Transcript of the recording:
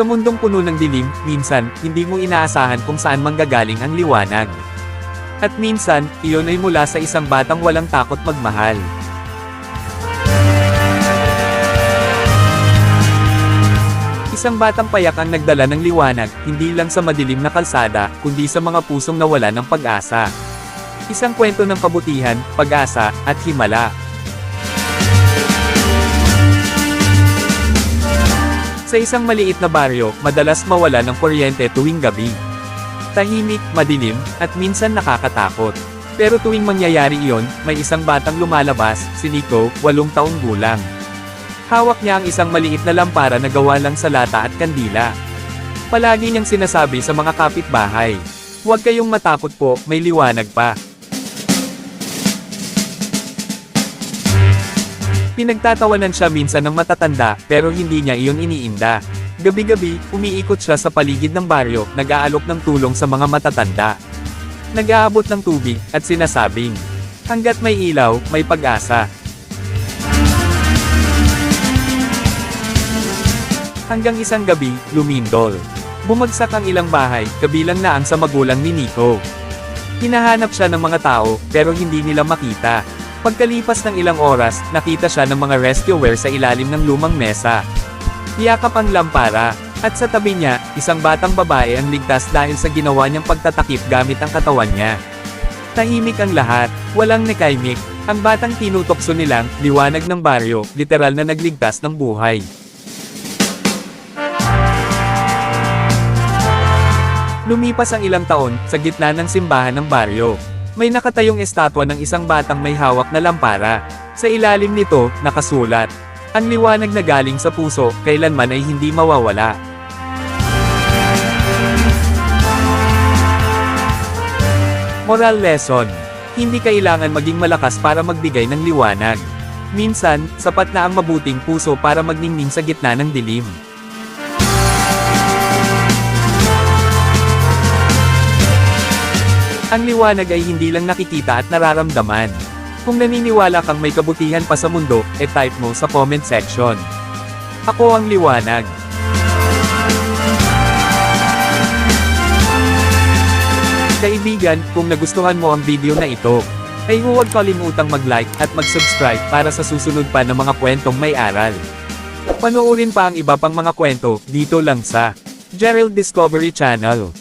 Sa mundong puno ng dilim, minsan, hindi mo inaasahan kung saan manggagaling ang liwanag. At minsan, iyon ay mula sa isang batang walang takot magmahal. Isang batang payak ang nagdala ng liwanag, hindi lang sa madilim na kalsada, kundi sa mga pusong nawala ng pag-asa. Isang kwento ng kabutihan, pag-asa, at himala. Sa isang maliit na baryo, madalas mawala ng kuryente tuwing gabi. Tahimik, madilim, at minsan nakakatakot. Pero tuwing mangyayari iyon, may isang batang lumalabas, si Nico, walong taong gulang. Hawak niya ang isang maliit na lampara na gawa lang sa lata at kandila. Palagi niyang sinasabi sa mga kapitbahay, Huwag kayong matakot po, may liwanag pa. Pinagtatawanan siya minsan ng matatanda, pero hindi niya iyon iniinda. Gabi-gabi, umiikot siya sa paligid ng baryo, nag-aalok ng tulong sa mga matatanda. Nag-aabot ng tubig, at sinasabing, hanggat may ilaw, may pag-asa. Hanggang isang gabi, lumindol. Bumagsak ang ilang bahay, kabilang na ang sa magulang ni Nico. Hinahanap siya ng mga tao, pero hindi nila makita. Pagkalipas ng ilang oras, nakita siya ng mga rescuer sa ilalim ng lumang mesa. Hiyakap ang lampara, at sa tabi niya, isang batang babae ang ligtas dahil sa ginawa niyang pagtatakip gamit ang katawan niya. Tahimik ang lahat, walang nekaymik, ang batang tinutokso nilang, liwanag ng baryo, literal na nagligtas ng buhay. Lumipas ang ilang taon, sa gitna ng simbahan ng baryo. May nakatayong estatwa ng isang batang may hawak na lampara. Sa ilalim nito, nakasulat, Ang liwanag na galing sa puso, kailanman ay hindi mawawala. Moral lesson. Hindi kailangan maging malakas para magbigay ng liwanag. Minsan, sapat na ang mabuting puso para magningning sa gitna ng dilim. Ang liwanag ay hindi lang nakikita at nararamdaman. Kung naniniwala kang may kabutihan pa sa mundo, e type mo sa comment section. Ako ang liwanag. Kaibigan, kung nagustuhan mo ang video na ito, ay huwag kalimutang mag-like at mag-subscribe para sa susunod pa na mga kwentong may aral. Panoorin pa ang iba pang mga kwento dito lang sa Gerald Discovery Channel.